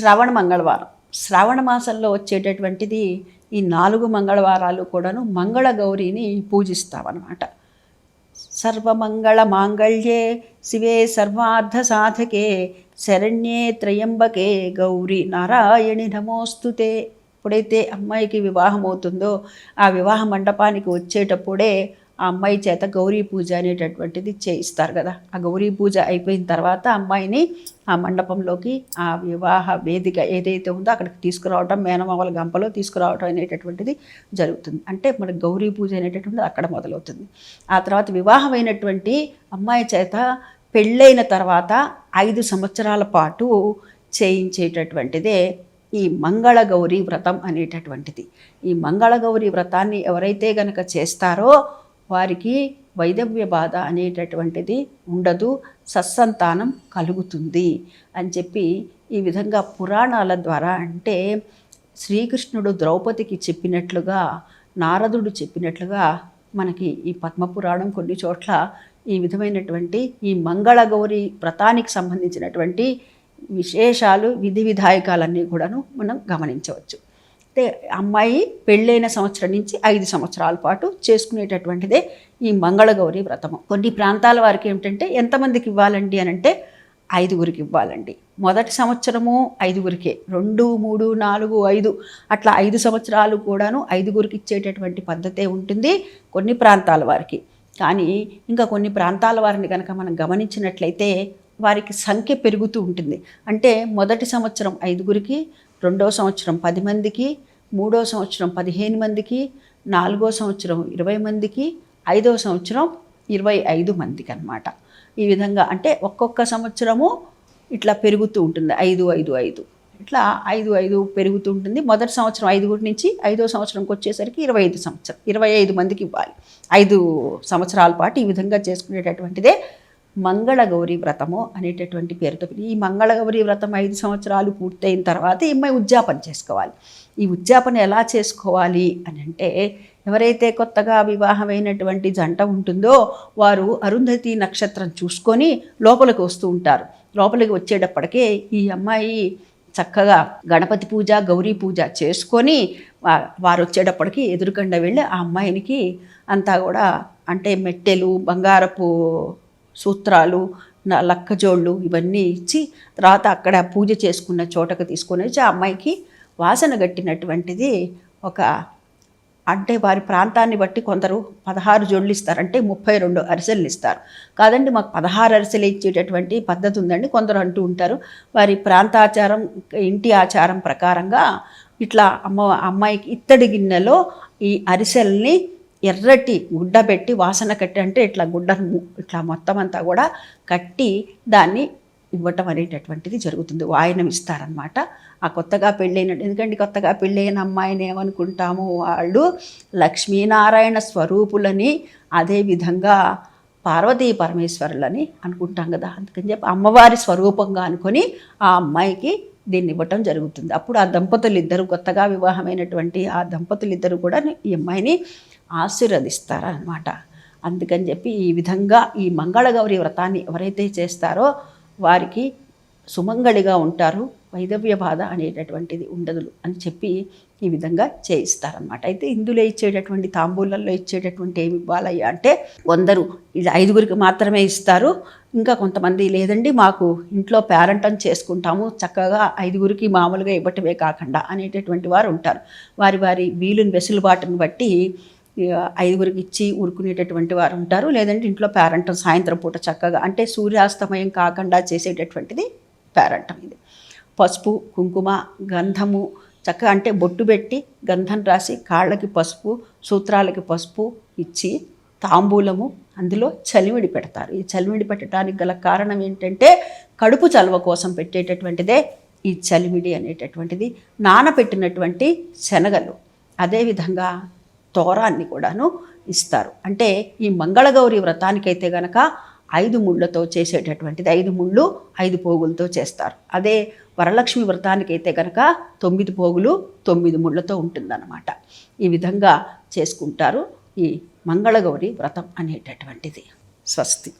శ్రవణ మంగళవారం. శ్రావణ మాసంలో వచ్చేటటువంటిది ఈ నాలుగు మంగళవారాలు కూడాను మంగళ గౌరిని పూజిస్తామన్నమాట సర్వమంగళ మాంగళ్యే శివే సర్వార్థ సాధకే శరణ్యే త్రయంబకే గౌరి నారాయణి నమోస్తుతే. ఎప్పుడైతే అమ్మాయికి వివాహం అవుతుందో ఆ వివాహ మండపానికి వచ్చేటప్పుడే ఆ అమ్మాయి చేత గౌరీ పూజ అనేటటువంటిది చేయిస్తారు కదా. ఆ గౌరీ పూజ అయిపోయిన తర్వాత అమ్మాయిని ఆ మండపంలోకి ఆ వివాహ వేదిక ఏదైతే ఉందో అక్కడికి తీసుకురావటం మేనమామల గంపలో తీసుకురావటం అనేటటువంటిది జరుగుతుంది. అంటే మన గౌరీ పూజ అనేటటువంటిది అక్కడ మొదలవుతుంది. ఆ తర్వాత వివాహమైనటువంటి అమ్మాయి చేత పెళ్ళైన తర్వాత ఐదు సంవత్సరాల పాటు చేయించేటటువంటిదే ఈ మంగళగౌరి వ్రతం అనేటటువంటిది. ఈ మంగళగౌరి వ్రతాన్ని ఎవరైతే గనక చేస్తారో వారికి వైదవ్య బాధ అనేటటువంటిది ఉండదు సత్సంతానం కలుగుతుంది అని చెప్పి ఈ విధంగా పురాణాల ద్వారా అంటే శ్రీకృష్ణుడు ద్రౌపదికి చెప్పినట్లుగా నారదుడు చెప్పినట్లుగా మనకి ఈ పద్మపురాణం కొన్ని చోట్ల ఈ విధమైనటువంటి ఈ మంగళగౌరి వ్రతానికి సంబంధించినటువంటి విశేషాలు విధి విధాయకాలన్నీ కూడాను మనం గమనించవచ్చు. అమ్మాయి పెళ్ళైన సంవత్సరం నుంచి ఐదు సంవత్సరాల పాటు చేసుకునేటటువంటిదే ఈ మంగళగౌరి వ్రతము. కొన్ని ప్రాంతాల వారికి ఏమిటంటే ఎంతమందికి ఇవ్వాలండి అని అంటే ఐదుగురికి ఇవ్వాలండి. మొదటి సంవత్సరము ఐదుగురికే. రెండు మూడు నాలుగు ఐదు అట్లా ఐదు సంవత్సరాలు కూడాను ఐదుగురికి ఇచ్చేటటువంటి పద్ధతే ఉంటుంది కొన్ని ప్రాంతాల వారికి. కానీ ఇంకా కొన్ని ప్రాంతాల వారిని కనుక మనం గమనించినట్లయితే వారికి సంఖ్య పెరుగుతూ ఉంటుంది. అంటే మొదటి సంవత్సరం ఐదుగురికి రెండో సంవత్సరం పది మందికి మూడో సంవత్సరం పదిహేను మందికి నాలుగో సంవత్సరం ఇరవై మందికి ఐదో సంవత్సరం ఇరవై ఐదు మందికి అనమాట ఈ విధంగా అంటే ఒక్కొక్క సంవత్సరము ఇట్లా పెరుగుతూ ఉంటుంది. ఐదు ఐదు ఐదు. ఇట్లా ఐదు ఐదు పెరుగుతూ ఉంటుంది. మొదటి సంవత్సరం ఐదుగురి నుంచి ఐదో సంవత్సరంకి వచ్చేసరికి ఇరవై ఐదు సంవత్సరం. ఇరవై ఐదు మందికి ఇవ్వాలి. ఐదు సంవత్సరాల పాటు ఈ విధంగా చేసుకునేటటువంటిదే మంగళగౌరి వ్రతము అనేటటువంటి పేరుతో ఈ మంగళగౌరి వ్రతం ఐదు సంవత్సరాలు పూర్తయిన తర్వాత ఈ అమ్మాయి ఉద్యాపన చేసుకోవాలి. ఈ ఉద్యాపన ఎలా చేసుకోవాలి అని అంటే ఎవరైతే కొత్తగా వివాహమైనటువంటి జంట ఉంటుందో వారు అరుంధతి నక్షత్రం చూసుకొని లోపలికి వస్తూ ఉంటారు. లోపలికి వచ్చేటప్పటికే ఈ అమ్మాయి చక్కగా గణపతి పూజ గౌరీ పూజ చేసుకొని వారు వచ్చేటప్పటికి ఎదురుకండ వెళ్ళి ఆ అమ్మాయినికి అంతా కూడా అంటే మెట్టెలు బంగారపు సూత్రాలు లక్కజోళ్ళు ఇవన్నీ ఇచ్చి తర్వాత అక్కడ పూజ చేసుకున్న చోటకు తీసుకొని వచ్చి ఆ అమ్మాయికి వాసన గట్టినటువంటిది ఒక అంటే వారి ప్రాంతాన్ని బట్టి కొందరు పదహారు జోళ్ళు ఇస్తారంటే ముప్పై రెండు అరిసెలు ఇస్తారు. కాదండి మాకు పదహారు అరిసెలు ఇచ్చేటటువంటి పద్ధతి ఉందండి. కొందరు అంటూ ఉంటారు వారి ప్రాంతాచారం ఇంటి ఆచారం ప్రకారంగా ఇట్లా అమ్మ అమ్మాయికి ఇత్తడి గిన్నెలో ఈ అరిసెల్ని ఎర్రటి గుడ్డ పెట్టి వాసన కట్టి అంటే ఇట్లా గుడ్డను ఇట్లా మొత్తం అంతా కూడా కట్టి దాన్ని ఇవ్వటం అనేటటువంటిది జరుగుతుంది. వాయనం ఇస్తారనమాట ఆ కొత్తగా పెళ్ళైన ఎందుకంటే కొత్తగా పెళ్ళైన అమ్మాయిని ఏమనుకుంటాము? వాళ్ళు లక్ష్మీనారాయణ స్వరూపులని అదేవిధంగా పార్వతీ పరమేశ్వరులని అనుకుంటాం కదా. అందుకని చెప్పి అమ్మవారి స్వరూపంగా అనుకొని ఆ అమ్మాయికి దీన్ని ఇవ్వటం జరుగుతుంది. అప్పుడు ఆ దంపతులు ఇద్దరు కొత్తగా వివాహమైనటువంటి ఆ దంపతులు ఇద్దరు కూడా ఈ అమ్మాయిని ఆశీర్వదిస్తారనమాట అందుకని చెప్పి ఈ విధంగా ఈ మంగళగౌరి వ్రతాన్ని ఎవరైతే చేస్తారో వారికి సుమంగళిగా ఉంటారు వైదవ్య బాధ అనేటటువంటిది ఉండదు అని చెప్పి ఈ విధంగా చేయిస్తారనమాట అయితే ఇందులో ఇచ్చేటటువంటి తాంబూలంలో ఇచ్చేటటువంటి ఏమి ఇవ్వాలయ్యా అంటే కొందరు ఇది ఐదుగురికి మాత్రమే ఇస్తారు. ఇంకా కొంతమంది లేదండి మాకు ఇంట్లో పేరంటం చేసుకుంటాము చక్కగా ఐదుగురికి మామూలుగా ఇవ్వటమే కాకుండా అనేటటువంటి వారు ఉంటారు. వారి వారి వీలుని వెసులుబాటును బట్టి ఐదుగురికి ఇచ్చి ఊరుకునేటటువంటి వారు ఉంటారు. లేదంటే ఇంట్లో పేరంటం సాయంత్రం పూట చక్కగా అంటే సూర్యాస్తమయం కాకుండా చేసేటటువంటిది పేరంటం ఇది. పసుపు కుంకుమ గంధము చక్కగా అంటే బొట్టు పెట్టి గంధం రాసి కాళ్ళకి పసుపు సూత్రాలకి పసుపు ఇచ్చి తాంబూలము అందులో చలివిడి పెడతారు ఈ చలివిడి పెట్టడానికి గల కారణం ఏంటంటే కడుపు చలవ కోసం పెట్టేటటువంటిదే ఈ చలివిడి అనేటటువంటిది. నానపెట్టినటువంటి శనగలు. అదేవిధంగా తోరాన్ని కూడాను ఇస్తారు. అంటే ఈ మంగళగౌరి వ్రతానికైతే గనక ఐదు ముళ్ళతో చేసేటటువంటిది ఐదు ముళ్ళు ఐదు పోగులతో చేస్తారు. అదే వరలక్ష్మి వ్రతానికైతే కనుక తొమ్మిది పోగులు తొమ్మిది ముళ్ళతో ఉంటుందన్నమాట. ఈ విధంగా చేసుకుంటారు ఈ మంగళగౌరి వ్రతం అనేటటువంటిది. స్వస్తి.